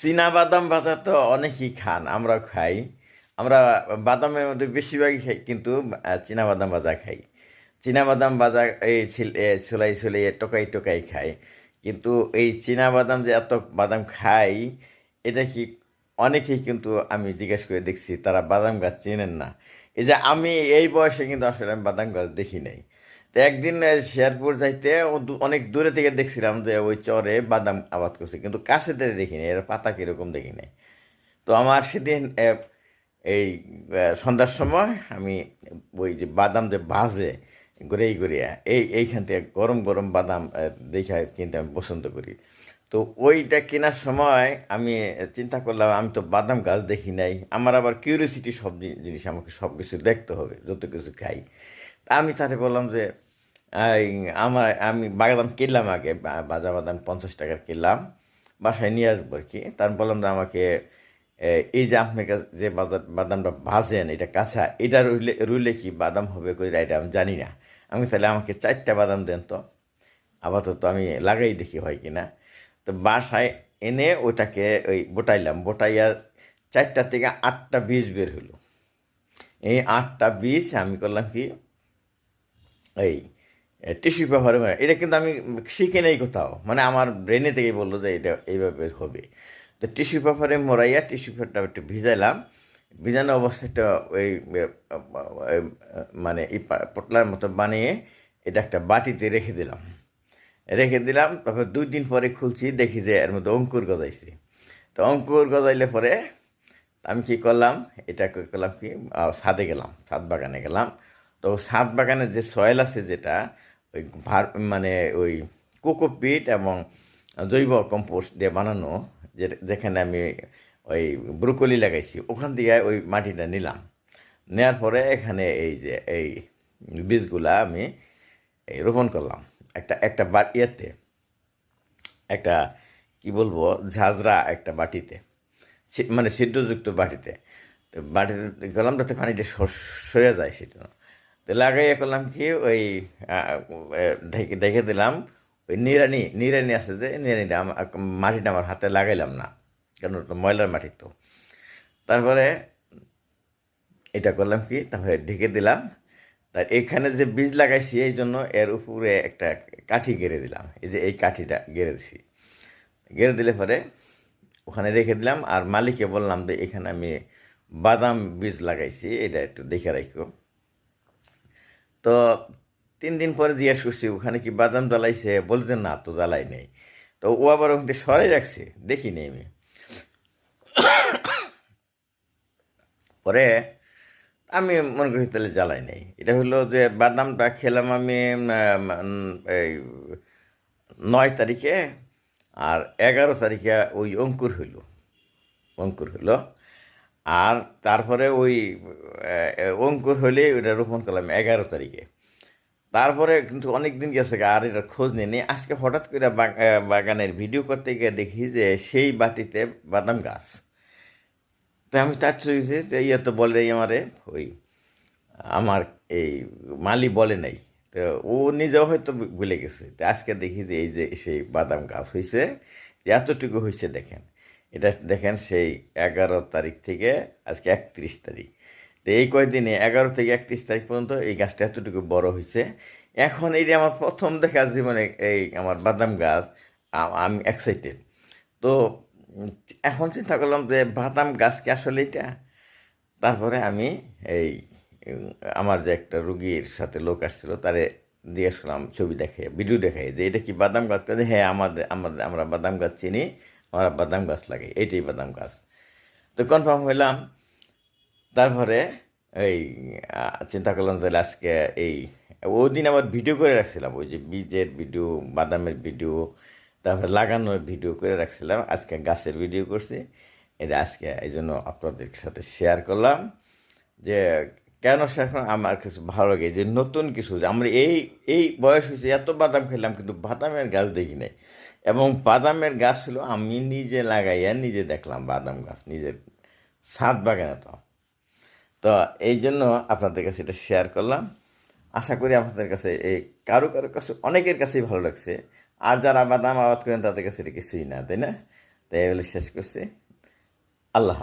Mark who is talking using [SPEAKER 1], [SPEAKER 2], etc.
[SPEAKER 1] চীনা বাদাম ভাজা তো অনেকেই খান, আমরাও খাই। আমরা বাদামের মধ্যে বেশিরভাগই খাই, কিন্তু বাদাম ভাজা খাই। চীনা বাদাম ভাজা এই ছোলাই ছোলাই টোকাই টোকাই খাই। কিন্তু এই চীনা বাদাম যে এত বাদাম খাই, এটা কি অনেকেই কিন্তু আমি জিজ্ঞেস করে দেখছি, তারা বাদাম গাছ চেনেন না। এই যে আমি এই বয়সে কিন্তু আসলে আমি বাদাম গাছ দেখি নাই। একদিন শেয়ারপুর যাইতে অনেক দূরে থেকে দেখছিলাম যে ওই চরে বাদাম আবাদ করছে, কিন্তু কাছে দেখিনি এর পাতা কীরকম দেখি নাই। তো আমার সেদিন এই সন্ধ্যার সময় আমি ওই যে বাদাম যে ভাজে গড়িয়ে গড়িয়া এই, এইখান থেকে গরম গরম বাদাম দেখে কিনতে আমি পছন্দ করি। তো ওইটা কেনার সময় আমি চিন্তা করলাম, আমি তো বাদাম গাছ দেখি নাই, আমার আবার কিউরিয়াসিটি সব জিনিস, আমাকে সব কিছু দেখতে হবে, যত কিছু খাই। আমি তারে বললাম যে আমার, আমি বাদাম কিনলাম আগে, বা- বাজা বাদাম পঞ্চাশ টাকার কিনলাম, বাসায় নিয়ে আসব আর কি। তার বললাম যে আমাকে এই যে আপনার কাছে যে বাজার বাদামটা ভাজেন, এটা কাঁচা, এটা রুইলে রুইলে কি বাদাম হবে কইরা এটা আমি জানি না। আমি তাহলে আমাকে চারটা বাদাম দেন তো। আপাতত আমি লাগাই দেখি হয় কি না তো বাসায় এনে ওটাকে ওই বোটাইলাম, বোটাইয়া চারটা থেকে আটটা বীজ বের হলো। এই আটটা বীজ আমি করলাম কি, এই টিস্যু পেপারে মানে এটা কিন্তু আমি শিখে নেই কোথাও। মানে আমার ব্রেনে থেকে বলল যে এটা এইভাবে হবে। তো টিস্যু পেপারে মোড়াইয়া টিস্যু পেপারটা একটু ভিজাইলাম। ভিজানো অবস্থাটা ওই মানে পটলার মতো বানিয়ে এটা একটা বাটিতে রেখে দিলাম। রেখে দিলাম, তারপর দুই দিন পরে খুলছি, দেখি যে এর মধ্যে অঙ্কুর গজাইছে। তো অঙ্কুর গজাইলে পরে আমি কি করলাম, এটা করলাম কি ছাদে গেলাম, ছাদ বাগানে গেলাম। তো ছাদ বাগানের যে সয়েল আছে যেটা ওই ভার মানে ওই কোকোপিট এবং জৈব কম্পোস্ট দিয়ে বানানো, যে, যেখানে আমি ওই ব্রুকলি লাগাইছি, ওখান দিয়ে ওই মাটিটা নিলাম। নেওয়ার পরে এখানে এই যে, এই বীজগুলা আমি এই রোপণ করলাম। একটা একটা বাটিয়াতে একটা কি বলব, ঝাঁঝরা একটা বাটিতে মানে সিদ্ধযুক্ত বাটিতে। বাটিতে গেলাম, যাতে পানিটা সরে যায় সেটা লাগাইয়া করলাম কি, ওই ঢেকে ঢেকে দিলাম। ওই নিরানি নিরানি আছে যে নিরানিটা মাটিটা আমার হাতে লাগাইলাম না ওটা ময়লার মাটি তো। তারপরে এটা করলাম কি, তারপরে ঢেকে দিলাম। তার এখানে যে বীজ লাগাইছি, এই জন্য এর উপরে একটা কাঠি গেড়ে দিলাম, এই যে এই কাঠিটা গেড়ে দিছি। গেড়ে দিলে পরে ওখানে রেখে দিলাম, আর মালিককে বললাম যে, এখানে আমি বাদাম বীজ লাগাইছি, এটা একটু দেখে রাখো। তো তিন দিন পরে জিজ্ঞেস করছি, ওখানে কি বাদাম জ্বালাইছে? বলতে না, তো জ্বালাই নেই। তো ও আবার ওখানে সরাই রাখছে দেখিনি আমি। পরে আমি মনে করি তাহলে জ্বালাই নেই। এটা হলো যে বাদামটা খেলাম আমি এই নয় তারিখে, আর এগারো তারিখে ওই অঙ্কুর হইল। অঙ্কুর হইল। আর তারপরে ওই অঙ্কুর হইলে ওটা রোপণ করলাম এগারো তারিখে। তারপরে কিন্তু অনেক দিন গেছে আর এটা খোঁজ নেই। আজকে হঠাৎ করে বাগানের ভিডিও করতে গিয়ে দেখি যে সেই বাটিতে বাদাম গাছ। তো আমি তার চুইছি যে ইয়ে তো বলে আমারে, ওই আমার এই মালি বলে নাই। তো ও নিজেও হয়তো ভুলে গেছে। তো আজকে দেখি যে এই যে সেই বাদাম গাছ হয়েছে এতটুকু হয়েছে দেখেন। এটা দেখেন সেই এগারো তারিখ থেকে আজকে একত্রিশ তারিখ। তো এই কয়দিনে এগারো থেকে একত্রিশ তারিখ পর্যন্ত এই গাছটা এতটুকু বড় হয়েছে। এখন এই আমার প্রথম দেখা জীবনে এই আমার বাদাম গাছ, আমি এক্সাইটেড তো এখন চিন্তা করলাম যে বাদাম গাছ কি আসলে এটা? তারপরে আমি এই আমার যে একটা রুগীর সাথে লোক আসছিল, তারে জিজ্ঞেস করলাম ছবি দেখে ভিডিও দেখাই যে এটা কি বাদাম গাছ? হ্যাঁ আমাদের আমাদের, আমরা বাদাম গাছ চিনি। আমরা বাদাম গাছ লাগে এইটাই বাদাম গাছ। তো কনফার্ম হইলাম, তারপরে এই চিন্তা করলাম যে আজকে এই ওই দিন আবার ভিডিও করে রাখছিলাম, ওই যে বীজের ভিডিও বাদামের ভিডিও তারপরে লাগানোর ভিডিও করে রাখছিলাম, আজকে গাছের ভিডিও করছি। এটা আজকে এই জন্য আপনাদের সাথে শেয়ার করলাম যে কেন করলাম আমার কিছু ভালো লাগে, যে নতুন কিছু আমরা এই এই বয়স হয়েছে, এত বাদাম খেলাম, কিন্তু বাদামের গাছ দেখি নাই। এবং বাদামের গাছ ছিল, আমি নিজে লাগাইয়া নিজে দেখলাম বাদাম গাছ, নিজের ছাদ বাগানে তো। তো এই জন্য আপনাদের কাছে এটা শেয়ার করলাম। আশা করি আপনাদের কাছে এই কারও কারও কাছে অনেকের কাছেই ভালো লাগছে। আর যারা বাদাম আবাদ করেন, তাদের কাছে এটা কিছুই না, তাই না? তাই এগুলো শেষ করছি। আল্লাহ।